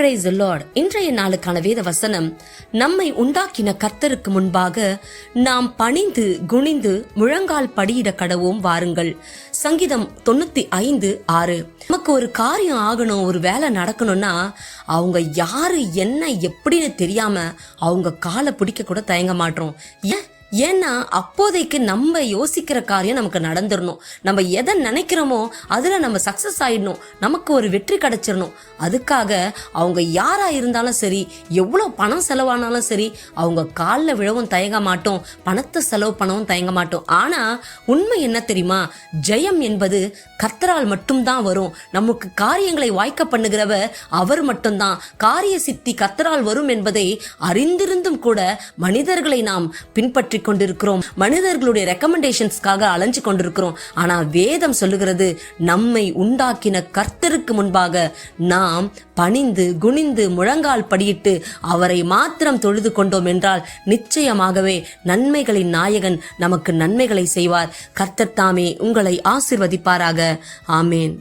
Price Lord இன்றைய நாளுக்கான வேத வசனம் நம்மை உண்டாக்கின கர்த்தருக்கு முன்பாக நாம் பணிந்து குனிந்து முழங்கால் படியிட கடவோம் வாருங்கள். சங்கீதம் தொண்ணூத்தி ஐந்து ஆறு. நமக்கு ஒரு காரியம் ஆகணும் ஒரு வேலை நடக்கணும்னா அவங்க யாரு என்ன எப்படின்னு தெரியாம அவங்க காலை பிடிக்க கூட தயங்க மாட்டோம். ஏன்? ஏன்னா அப்போதைக்கு நம்ம யோசிக்கிற காரியம் நமக்கு நடந்துடணும் நம்ம எதை நினைக்கிறோமோ அதில் நம்ம சக்ஸஸ் ஆயிடணும். நமக்கு ஒரு வெற்றி கிடைச்சிடணும் அதுக்காக அவங்க யாராக இருந்தாலும் சரி எவ்வளோ பணம் செலவானாலும் சரி அவங்க காலில் விழவும் தயங்க மாட்டோம். பணத்தை செலவு பண்ணவும் தயங்க மாட்டோம். ஆனால் உண்மை என்ன தெரியுமா? ஜெயம் என்பது கத்தரால் மட்டும்தான் வரும். நமக்கு காரியங்களை வாய்க்க பண்ணுகிறவர் அவர் மட்டும்தான். காரிய சித்தி கத்தரால் வரும் என்பதை அறிந்திருந்தும் கூட மனிதர்களை நாம் பின்பற்றி கொண்டிருக்கிறோம். மனிதர்களுடைய ரெக்கமெண்டேஷன்ஸ்க்காக அலைஞ்சு கொண்டிருக்கிறோம். ஆனா வேதம் சொல்லுகிறது நம்மை உண்டாக்கின கர்த்தருக்கு முன்பாக நாம் பணிந்து குனிந்து முழங்கால் படியிட்டு அவரை மாத்திரம் தொழுது கொண்டோம் என்றால் நிச்சயமாகவே நன்மைகளின் நாயகன் நமக்கு நன்மைகளை செய்வார். கர்த்தர் தாமே உங்களை ஆசிர்வதிப்பாராக. ஆமேன்.